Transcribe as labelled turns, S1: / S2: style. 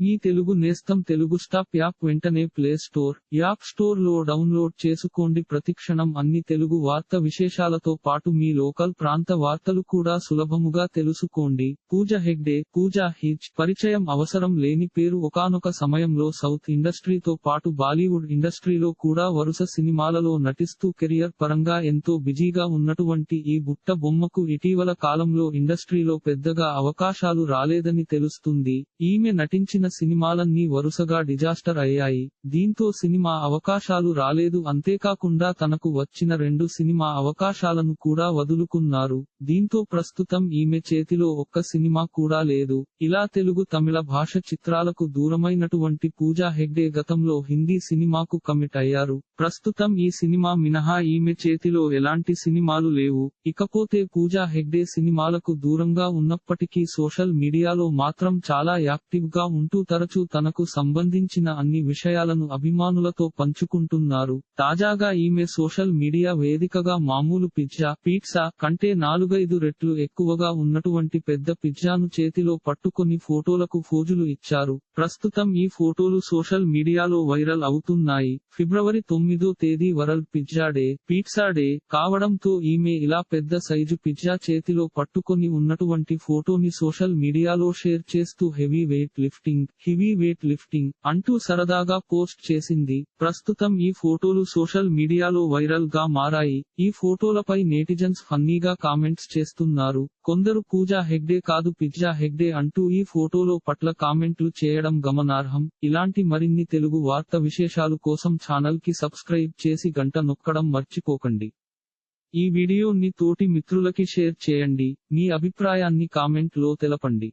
S1: మీ తెలుగు నేస్తం Telugu stop app వెంటనే play store app స్టోర్లో డౌన్లోడ్ చేసుకోండి. ప్రతిక్షణం అన్ని తెలుగు వార్త విశేషాలతో పాటు మీ లోకల్ ప్రాంత వార్తలు కూడా సులభముగా తెలుసుకోండి. పూజ హెగ్డే పూజా హిజ్ పరిచయం అవసరం లేని పేరు ఒకానొక సమయంలో సౌత్ ఇండస్ట్రీతో పాటు బాలీవుడ్ ఇండస్ట్రీలో కూడా వరుస సినిమాలలో నటిస్తూ కెరియర్ పరంగా ఎంతో బిజీగా ఉన్నటువంటి ఈ బుట్ట బొమ్మకు ఇటీవల కాలంలో ఇండస్ట్రీలో పెద్దగా అవకాశాలు రాలేదని తెలుస్తుంది. ఈమె నటించిన సినిమాలన్నీ వరుసగా డిజాస్టర్ అయ్యాయి. దీంతో సినిమా అవకాశాలు రాలేదు. అంతేకాకుండా తనకు వచ్చిన రెండు సినిమా అవకాశాలను కూడా వదులుకున్నారు. దీంతో ప్రస్తుతం ఈమె చేతిలో ఒక్క సినిమా కూడా లేదు. ఇలా తెలుగు తమిళ భాష చిత్రాలకు దూరమైనటువంటి పూజా హెగ్డే గతంలో హిందీ సినిమాకు కమిట్ అయ్యారు. ప్రస్తుతం ఈ సినిమా మినహా ఈమె చేతిలో ఎలాంటి సినిమాలు లేవు. ఇకపోతే పూజా హెగ్డే సినిమాలకు దూరంగా ఉన్నప్పటికీ సోషల్ మీడియాలో మాత్రం చాలా యాక్టివ్గా ఉంటూ తరచూ తనకు సంబంధించిన అన్ని విషయాలను అభిమానులతో పంచుకుంటున్నారు. తాజాగా ఈమె సోషల్ మీడియా వేదికగా మామూలు పిజ్జా పీట్సా కంటే నాలుగైదు రెట్లు ఎక్కువగా ఉన్నటువంటి పెద్ద పిజ్జాను చేతిలో పట్టుకొని ఫోటోలకు ఫోజులు ఇచ్చారు. ప్రస్తుతం ఈ ఫోటోలు సోషల్ మీడియాలో వైరల్ అవుతున్నాయి. ఫిబ్రవరి తొమ్మిదో తేదీ world pizza day. Pizza day కావడంతో ఈమె ఇలా పెద్ద సైజు పిజ్జా చేతిలో పట్టుకొని ఉన్నటువంటి ఫోటోని సోషల్ మీడియాలో షేర్ చేస్తూ heavy weight lifting lifting heavy weight lifting అంటూ సరదాగా పోస్ట్ చేసింది. ప్రస్తుతం ఈ ఫోటోలు సోషల్ మీడియాలో వైరల్గా మారాయి. ఈ ఫోటోలపై నేటిజన్స్ ఫన్నీగా కామెంట్స్ చేస్తున్నారు. కొందరు పూజా హెగ్డే కాదు పిజ్జా హెగ్డే అంటూ ఈ ఫోటోలో పట్ల కామెంట్లు చేయడం గమనార్హం. ఇలాంటి మరిన్ని తెలుగు వార్త విశేషాలు కోసం ఛానల్కి సబ్స్క్రైబ్ చేసి గంట నొక్కడం మర్చిపోకండి. ఈ వీడియోని తోటి మిత్రులకి షేర్ చేయండి. మీ అభిప్రాయాన్ని కామెంట్లో తెలపండి.